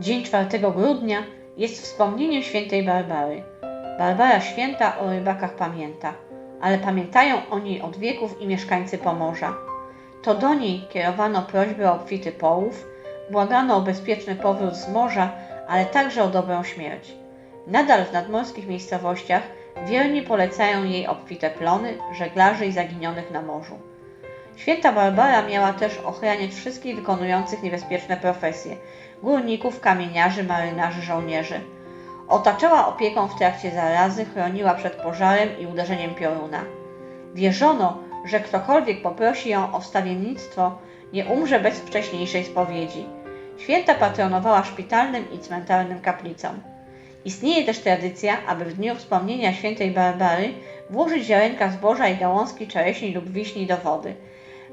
Dzień 4 grudnia jest wspomnieniem świętej Barbary. Barbara święta o rybakach pamięta, ale pamiętają o niej od wieków i mieszkańcy Pomorza. To do niej kierowano prośby o obfity połów, błagano o bezpieczny powrót z morza, ale także o dobrą śmierć. Nadal w nadmorskich miejscowościach wierni polecają jej obfite plony, żeglarzy i zaginionych na morzu. Święta Barbara miała też ochraniać wszystkich wykonujących niebezpieczne profesje górników, kamieniarzy, marynarzy, żołnierzy. Otaczała opieką w trakcie zarazy, chroniła przed pożarem i uderzeniem pioruna. Wierzono, że ktokolwiek poprosi ją o wstawiennictwo, nie umrze bez wcześniejszej spowiedzi. Święta patronowała szpitalnym i cmentarnym kaplicom. Istnieje też tradycja, aby w dniu wspomnienia świętej Barbary włożyć ziarenka zboża i gałązki czereśni lub wiśni do wody.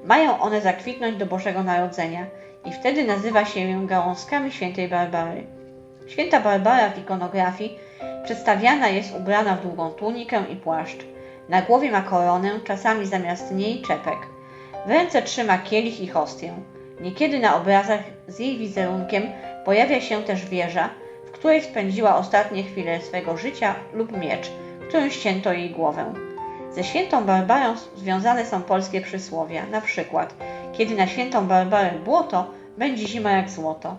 Mają one zakwitnąć do Bożego Narodzenia i wtedy nazywa się je gałązkami świętej Barbary. Święta Barbara w ikonografii przedstawiana jest ubrana w długą tunikę i płaszcz. Na głowie ma koronę, czasami zamiast niej czepek. W ręce trzyma kielich i hostię. Niekiedy na obrazach z jej wizerunkiem pojawia się też wieża, w której spędziła ostatnie chwile swego życia lub miecz, którym ścięto jej głowę. Ze świętą Barbarą związane są polskie przysłowia, na przykład kiedy na świętą Barbarę błoto, będzie zima jak złoto.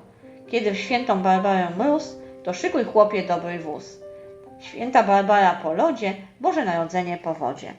Kiedy w świętą Barbarę mróz, to szykuj chłopie dobry wóz. Święta Barbara po lodzie, Boże Narodzenie po wodzie.